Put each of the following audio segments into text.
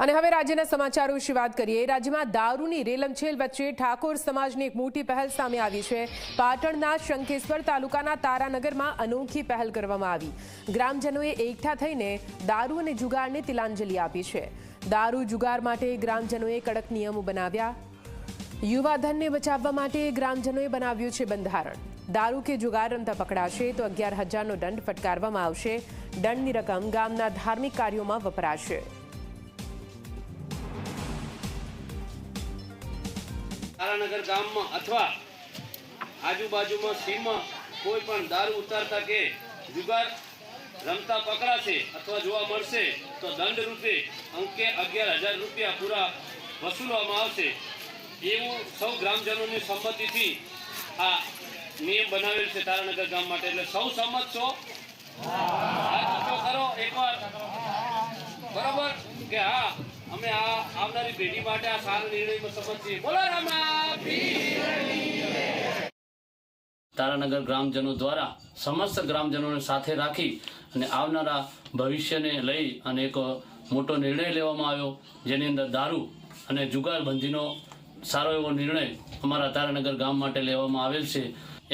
અને હવે રાજ્યના સમાચારો વિશે વાત કરીએ. રાજ્યમાં દારૂની રેલમછેલ વચ્ચે ઠાકોર સમાજની એક મોટી પહેલ સામે આવી છે. પાટણના શંખેશ્વર તાલુકાના તારાનગરમાં અનોખી પહેલ કરવામાં આવી. ગ્રામજનોએ એકઠા થઈને દારૂ અને જુગારને તિલાંજલિ આપી છે. દારૂ, જુગાર માટે ગ્રામજનોએ કડક નિયમો બનાવ્યા. યુવાધનને બચાવવા માટે ગ્રામજનોએ બનાવ્યું છે બંધારણ. દારૂ કે જુગાર રમતા પકડાશે તો અગિયાર હજારનો દંડ ફટકારવામાં આવશે. દંડની રકમ ગામના ધાર્મિક કાર્યોમાં વપરાશે. તારાનગર ગામમાં અથવા આજુબાજુમાં સીમમાં કોઈ પણ દારૂ ઉતારતા કે જુગાર રમતા પકડાશે અથવા જોવા મળશે, તો દંડ રૂપે અંકે અગિયાર હજાર રૂપિયા પૂરા વસૂલવામાં આવશે. એવું સૌ ગ્રામજનોની સંમતિથી આ નિયમ બનાવેલ છે તારાનગર ગામ માટે. એટલે સૌ સંમત છો? કરો એકવાર. બરોબર? કે હા. અમે આ આવનારી પેઢી માટે આ સારા નિર્ણયમાં સંમત છીએ. બોલો તારાનગર ગ્રામજનો દ્વારા સમસ્ત ગ્રામજનોને સાથે રાખી અને આવનારા ભવિષ્યને લઈ અને એક મોટો નિર્ણય લેવામાં આવ્યો, જેની અંદર દારૂ અને જુગારબંધીનો સારો એવો નિર્ણય અમારા તારાનગર ગામ માટે લેવામાં આવેલ છે.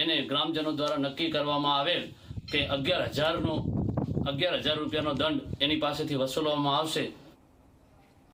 એને ગ્રામજનો દ્વારા નક્કી કરવામાં આવેલ કે અગિયાર હજારનો, અગિયાર હજાર રૂપિયાનો દંડ એની પાસેથી વસૂલવામાં આવશે.